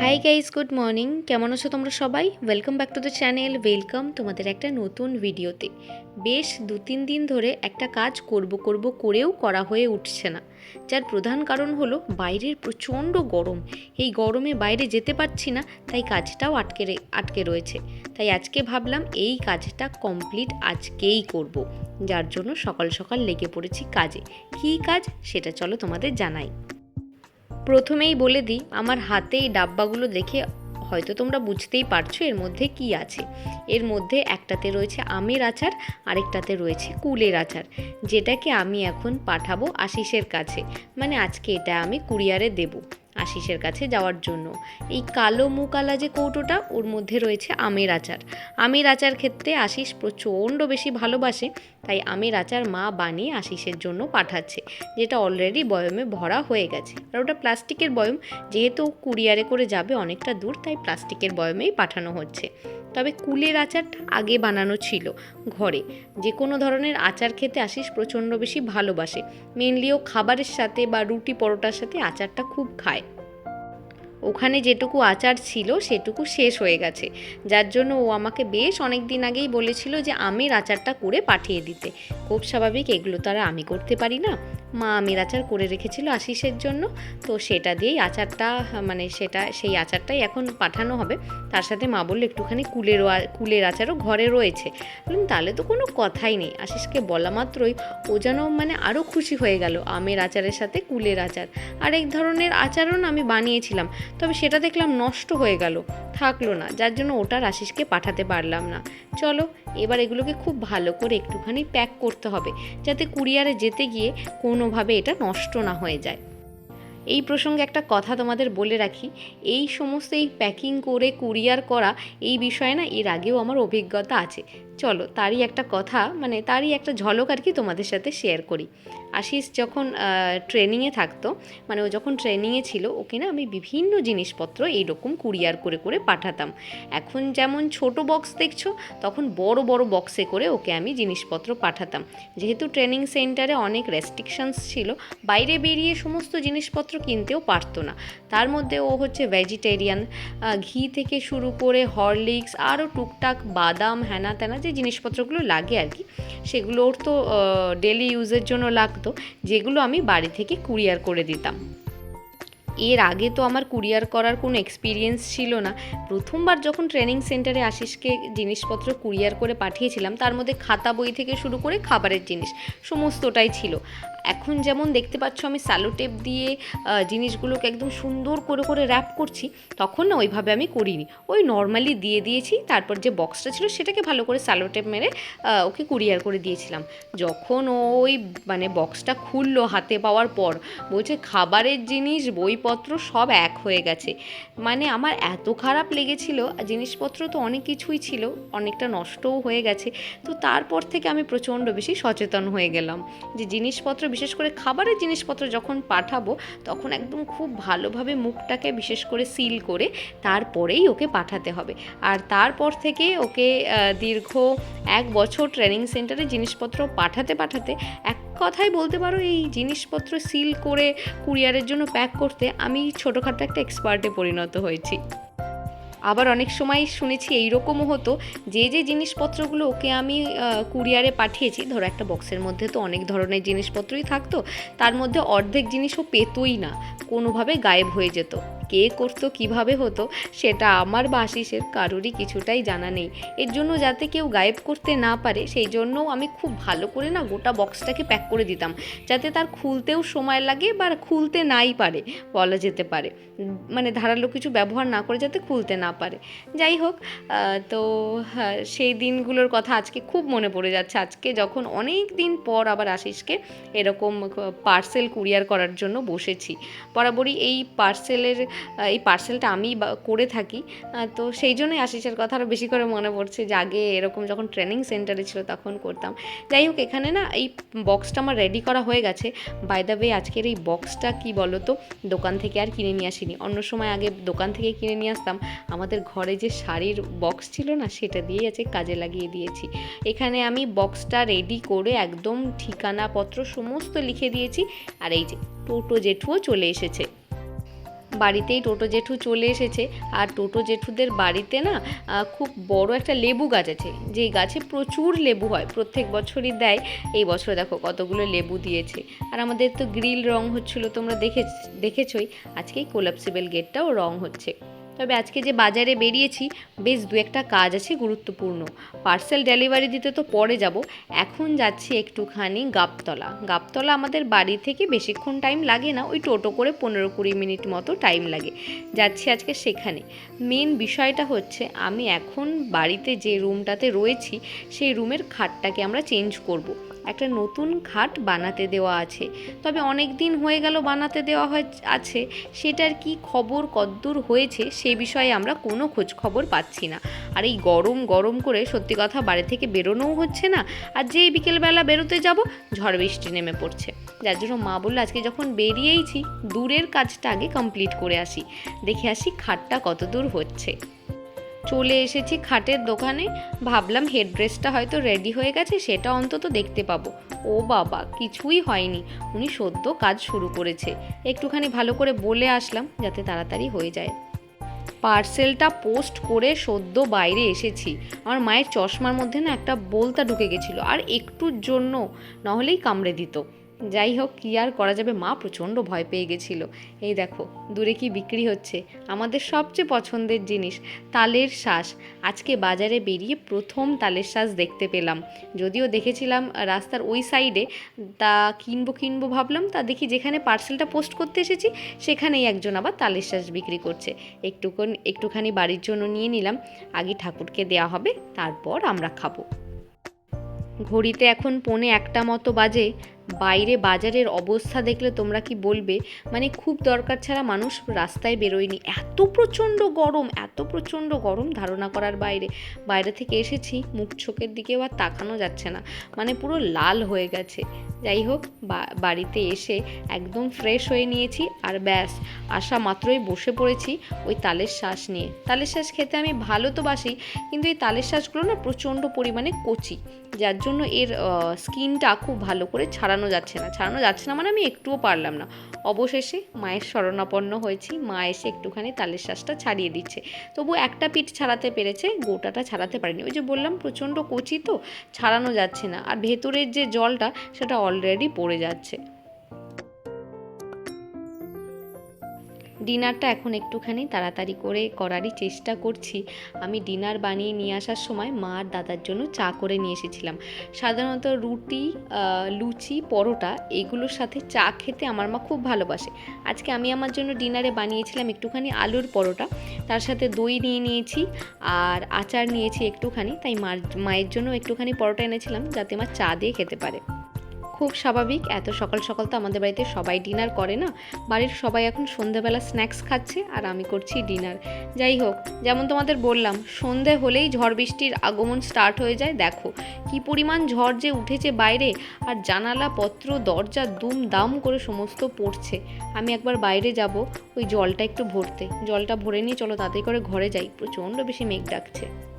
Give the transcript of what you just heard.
Hi guys good morning কেমন আছো তোমরা সবাই? Welcome back to the channel welcome তোমাদের একটা নতুন ভিডিওতে বেশ দু তিন দিন ধরে একটা কাজ করব করব করেও করা হয়ে উঠছে না। যার প্রধান কারণ হলো বাইরের প্রচণ্ড গরম। এই গরমে বাইরে যেতে পারছি না, তাই কাজটাও আটকে আটকে রয়েছে। তাই আজকে ভাবলাম এই কাজটা কমপ্লিট আজকেই করব। যার জন্য সকাল সকাল লেগে পড়েছি কাজে। কী কাজ? সেটা চলো তোমাদের জানাই। প্রথমেই বলে দিই, আমার হাতে এই ডাব্বাগুলো দেখে হয়তো তোমরা বুঝতেই পারছ এর মধ্যে কি আছে। এর মধ্যে একটাতে রয়েছে আমের আচার, আরেকটাতে রয়েছে কুলের আচার, যেটাকে আমি এখন পাঠাবো আশিসের কাছে। মানে আজকে এটা আমি কুরিয়ারে দেব। আশিসের কাছে যাওয়ার জন্য। এই কালো মুকালা যে কৌটোটা, ওর মধ্যে রয়েছে আমের আচার। আমের আচার ক্ষেত্রে আশিস প্রচণ্ড বেশি ভালোবাসে, তাই আমের আচার মা বানিয়ে আশিসের জন্য পাঠাচ্ছে, যেটা অলরেডি বয়মে ভরা হয়ে গেছে। আর ওটা প্লাস্টিকের বয়ম, যেহেতু কুরিয়ারে করে যাবে অনেকটা দূর, তাই প্লাস্টিকের বয়মেই পাঠানো হচ্ছে। তবে কুলের আচারটা আগে বানানো ছিল ঘরে। যে কোনো ধরনের আচার খেতে আসিস প্রচণ্ড বেশি ভালোবাসে। মেনলি ও খাবারের সাথে বা রুটি পরোটার সাথে আচারটা খুব খায়। ওখানে যেটুকু আচার ছিল সেটুকু শেষ হয়ে গেছে। যার জন্য ও আমাকে বেশ অনেক দিন আগেই বলেছিল যে আমের আচারটা করে পাঠিয়ে দিতে। খুব স্বাভাবিক এগুলো তো আর আমি করতে পারি না। মা আমের আচার করে রেখেছিল আশিসের জন্য। তো সেটা দিয়েই আচারটা মানে সেটা, সেই আচারটাই এখন পাঠানো হবে। তার সাথে মা বলল, একটুখানি কুলেরও কুলের আচারও ঘরে রয়েছে। বললাম, তাহলে তো কোনো কথাই নেই। আশিসকে বলা মাত্রই ও যেন মানে আরও খুশি হয়ে গেল আমের আচারের সাথে কুলের আচার। আর এক ধরনের আচারও আমি বানিয়েছিলাম। তবে সেটা দেখলাম নষ্ট হয়ে গেল। থাকল না, যার জন্য ওটা আশিসকে পাঠাতে পারলাম না। চলো, এবার এগুলোকে খুব ভালো করে একটুখানি প্যাক করতে হবে, যাতে কুরিয়ারে যেতে গিয়ে কোনোভাবে এটা নষ্ট না হয়ে যায়। এই প্রসঙ্গে একটা কথা তোমাদের বলে রাখি, এই সমস্ত এই প্যাকিং করে কুরিয়ার করা এই বিষয়ে না এর আগেও আমার অভিজ্ঞতা আছে। চলো, তারই একটা কথা মানে তারই একটা ঝলক আর কি তোমাদের সাথে শেয়ার করি। আশিস যখন ট্রেনিংয়ে থাকতো মানে ও যখন ট্রেনিংয়ে ছিল, ওকে না আমি বিভিন্ন জিনিসপত্র এইরকম কুরিয়ার করে করে পাঠাতাম। এখন যেমন ছোট বক্স দেখছ, তখন বড় বড় বক্সে করে ওকে আমি জিনিসপত্র পাঠাতাম। যেহেতু ট্রেনিং সেন্টারে অনেক রেস্ট্রিকশনস ছিল, বাইরে বেরিয়ে সমস্ত জিনিসপত্র কিনতেও পারতো না। তার মধ্যে ও হচ্ছে ভেজিটেরিয়ান ঘি থেকে শুরু করে হরলিক্স আরও টুকটাক বাদাম হ্যানা ত্যানা যে জিনিসপত্রগুলো লাগে আর কি সেগুলো ওর তো ডেলি ইউজের জন্য লাগতো, যেগুলো আমি বাড়ি থেকে কুরিয়ার করে দিতাম। এর আগে তো আমার কুরিয়ার করার কোনো এক্সপিরিয়েন্স ছিল না। প্রথমবার যখন ট্রেনিং সেন্টারে আশিসকে জিনিসপত্র কুরিয়ার করে পাঠিয়েছিলাম, তার মধ্যে খাতা বই থেকে শুরু করে খাবারের জিনিস, সমস্তটাই ছিল। এখন যেমন দেখতে পাচ্ছ আমি স্যালোটেপ দিয়ে জিনিসগুলোকে একদম সুন্দর করে করে র্যাপ করছি, তখন না ওইভাবে আমি করিনি। ওই নর্মালি দিয়ে দিয়েছি, তারপর যে বক্সটা ছিল সেটাকে ভালো করে স্যালোটেপ মেরে ওকে কুরিয়ার করে দিয়েছিলাম। যখন ওই মানে বক্সটা খুললো হাতে পাওয়ার পর, বলছে খাবারের জিনিস, বইপত্র সব এক হয়ে গেছে। মানে আমার এত খারাপ লেগেছিল, জিনিসপত্র তো অনেক কিছুই ছিল, অনেকটা নষ্টও হয়ে গেছে। তো তারপর থেকে আমি প্রচণ্ড বেশি সচেতন হয়ে গেলাম যে জিনিসপত্র বিশেষ করে খাবারের জিনিসপত্র যখন পাঠাবো, তখন একদম খুব ভালোভাবে মুখটাকে বিশেষ করে সিল করে তারপরেই ওকে পাঠাতে হবে। আর তারপর থেকে ওকে দীর্ঘ এক বছর ট্রেনিং সেন্টারে জিনিসপত্র পাঠাতে পাঠাতে এক কথাই বলতে পারো, এই জিনিসপত্র সিল করে কুরিয়ারের জন্য প্যাক করতে আমি ছোটোখাটো একটা এক্সপার্টে পরিণত হয়েছি। আবার অনেক সময় শুনেছি এইরকমও হতো, যে যে জিনিসপত্রগুলো ওকে আমি কুরিয়ারে পাঠিয়েছি, ধরো একটা বক্সের মধ্যে তো অনেক ধরনের জিনিসপত্রই থাকতো, তার মধ্যে অর্ধেক জিনিসও পেতোই না, কোনোভাবে গায়েব হয়ে যেত। কে করতো কীভাবে হতো সেটা আমার বা আশিসের কারোরই কিছুটাই জানা নেই। এর জন্য যাতে কেউ গায়েব করতে না পারে সেই জন্য আমি খুব ভালো করে না গোটা বক্সটাকে প্যাক করে দিতাম যাতে তার খুলতেও সময় লাগে বা খুলতে নাই পারে বলা যেতে পারে। মানে ধারালো কিছু ব্যবহার না করে যাতে খুলতে না পারে। যাই হোক তো হ্যাঁ, সেই দিনগুলোর কথা আজকে খুব মনে পড়ে যাচ্ছে। আজকে যখন অনেক দিন পর আবার আশিসকে এরকম পার্সেল কুরিয়ার করার জন্য বসেছি। বরাবরই এই পার্সেলের এই পার্সেলটা আমি করে থাকি। তো সেই জন্যই আশিসের কথা আরও বেশি করে মনে পড়ছে যে আগে এরকম যখন ট্রেনিং সেন্টারে ছিল তখন করতাম। যাই হোক, এখানে না এই বক্সটা আমার রেডি করা হয়ে গেছে। বাই দ্য ওয়ে আজকের এই বক্সটা কি বলো তো দোকান থেকে আর কিনে নিয়ে আসিনি। অন্য সময় আগে দোকান থেকে কিনে নিয়ে আসতাম। আমাদের ঘরে যে শাড়ির বক্স ছিল না, সেটা দিয়েই আছে কাজে লাগিয়ে দিয়েছি। এখানে আমি বক্সটা রেডি করে একদম ঠিকানাপত্র সমস্ত লিখে দিয়েছি। আর এই যে টোটো জেঠুও চলে এসেছে। বাড়িতেই টোটো জেঠু চলে এসেছে। আর টোটো জেঠুদের বাড়িতে না খুব বড় একটা লেবু গাছ আছে। যেই গাছে প্রচুর লেবু হয়, প্রত্যেক বছরই দেয়। এই বছর দেখো কতগুলো লেবু দিয়েছে। আর আমাদের তো গ্রিল রং হচ্ছিল, তোমরা দেখে দেখেছই। আজকেই কোলাপসিবেল গেটটাও রং হচ্ছে। তবে আজকে যে বাজারে বেরিয়েছি, বেশ দু একটা কাজ আছে গুরুত্বপূর্ণ। পার্সেল ডেলিভারি দিতে তো পরে যাব। এখন যাচ্ছি একটুখানি গাবতলা। গাবতলা আমাদের বাড়ি থেকে বেশিক্ষণ টাইম লাগে না, ওই টোটো করে পনেরো কুড়ি মিনিট মতো টাইম লাগে। যাচ্ছি আজকে সেখানে। মেন বিষয়টা হচ্ছে, আমি এখন বাড়িতে যে রুমটাতে রয়েছি, সেই রুমের খাটটাকে আমরা চেঞ্জ করব। একটা নতুন খাট বানাতে দেওয়া আছে। তবে অনেক দিন হয়ে গেল বানাতে দেওয়া হয়, আছে। সেটার কি খবর কদ্দূর হয়েছে সে বিষয়ে আমরা কোনো খোঁজ খবর পাচ্ছি না। আর এই গরম গরম করে সত্যি কথা বাড়ি থেকে বেরোনোও হচ্ছে না। আর যেই বিকেলবেলা বেরোতে যাব, ঝড় বৃষ্টি নেমে পড়ছে। যার জন্য মা বলল, আজকে যখন বেরিয়েইছি, দূরের কাজটা আগে কমপ্লিট করে আসি। দেখে আসি খাটটা কত দূর হচ্ছে। চলে এসেছি খাটের দোকানে। ভাবলাম হেড ড্রেসটা হয়তো রেডি হয়ে গেছে, সেটা অন্তত দেখতে পাবো। ও বাবা, কিছুই হয়নি। উনি সদ্য কাজ শুরু করেছে। একটুখানি ভালো করে বলে আসলাম যাতে তাড়াতাড়ি হয়ে যায়। পার্সেলটা পোস্ট করে সদ্য বাইরে এসেছি। আমার মায়ের চশমার মধ্যে না একটা বলতা ঢুকে গেছিল। আর একটুর জন্য নাহলেই কামড়ে দিত। যাই হোক কী আর করা যাবে? মা প্রচণ্ড ভয় পেয়ে গেছিল। এই দেখো, দূরে কি বিক্রি হচ্ছে? আমাদের সবচেয়ে পছন্দের জিনিস তালের শ্বাস আজকে বাজারে বেরিয়ে প্রথম তালের শ্বাস দেখতে পেলাম। যদিও দেখেছিলাম রাস্তার ওই সাইডে তা কিনবো কিনবো ভাবলাম, তা দেখি যেখানে পার্সেলটা পোস্ট করতে এসেছি, সেখানেই একজন আবার তালের শ্বাস বিক্রি করছে। একটুখানি একটুখানি বাড়ির জন্য নিয়ে নিলাম, আগে ঠাকুরকে দেওয়া হবে, তারপর আমরা খাব। ঘড়িতে এখন পৌনে একটা মতো বাজে বাইরে বাজারের অবস্থা দেখলে তোমরা কি বলবে? মানে খুব দরকার ছাড়া মানুষ রাস্তায় বেরোয়নি। এত প্রচণ্ড গরম, এত প্রচণ্ড গরম ধারণা করার বাইরে। বাইরে থেকে এসেছি, মুখ চোখের দিকেও আর তাকানো যাচ্ছে না। মানে পুরো লাল হয়ে গেছে। যাই হোক বাড়িতে এসে একদম ফ্রেশ হয়ে নিয়েছি আর ব্যাস, আসা মাত্রই বসে পড়েছি ওই তালের শ্বাস নিয়ে। তালের শ্বাস খেতে আমি ভালো তো বাসি, কিন্তু এই তালের শ্বাসগুলো না প্রচণ্ড পরিমাণে কচি। যার জন্য এর স্কিনটা খুব ভালো করে ছাড়ানো যাচ্ছে না। ছাড়ানো যাচ্ছে না মানে আমি একটুও পারলাম না। অবশেষে মায়ের শরণাপন্ন হয়েছি। মা এসে একটুখানি তালের শ্বাসটা ছাড়িয়ে দিচ্ছে। তবু একটা পিঠ ছাড়াতে পেরেছে, গোটাটা ছাড়াতে পারেনি। ওই যে বললাম, প্রচণ্ড কচি তো, ছাড়ানো যাচ্ছে না। আর ভেতরের যে জলটা, সেটা অলরেডি পড়ে যাচ্ছে। ডিনারটা এখন একটুখানি তাড়াতাড়ি করে করারই চেষ্টা করছি। আমি ডিনার বানিয়ে নিয়ে আসার সময় মা আর দাদার জন্য চা করে নিয়ে এসেছিলাম। সাধারণত রুটি লুচি, পরোটা এগুলোর সাথে চা খেতে আমার মা খুব ভালোবাসে। আজকে আমি আমার জন্য ডিনারে বানিয়েছিলাম একটুখানি আলুর পরোটা। তার সাথে দই নিয়ে নিয়েছি আর আচার নিয়েছি একটুখানি। তাই মার, মায়ের জন্য একটুখানি পরোটা এনেছিলাম যাতে মা চা দিয়ে খেতে পারে। খুব স্বাভাবিক। এত সকাল সকাল তো আমাদের বাড়িতে সবাই ডিনার করে না। বাড়ির সবাই এখন সন্ধ্যাবেলা স্ন্যাক্স খাচ্ছে আর আমি করছি ডিনার। যাই হোক, যেমন তোমাদের বললাম, সন্ধে হলেই ঝড় বৃষ্টির আগমন স্টার্ট হয়ে যায়। দেখো, কি পরিমাণ ঝড় যে উঠেছে বাইরে আর জানালা, পত্র, দরজা দুম দাম করে সমস্ত পড়ছে। আমি একবার বাইরে যাব, ওই জলটা একটু ভরতে। জলটা ভরে নিয়ে চলো, তাড়াতাড়ি করে ঘরে যাই। প্রচণ্ড বেশি মেঘ ডাকছে।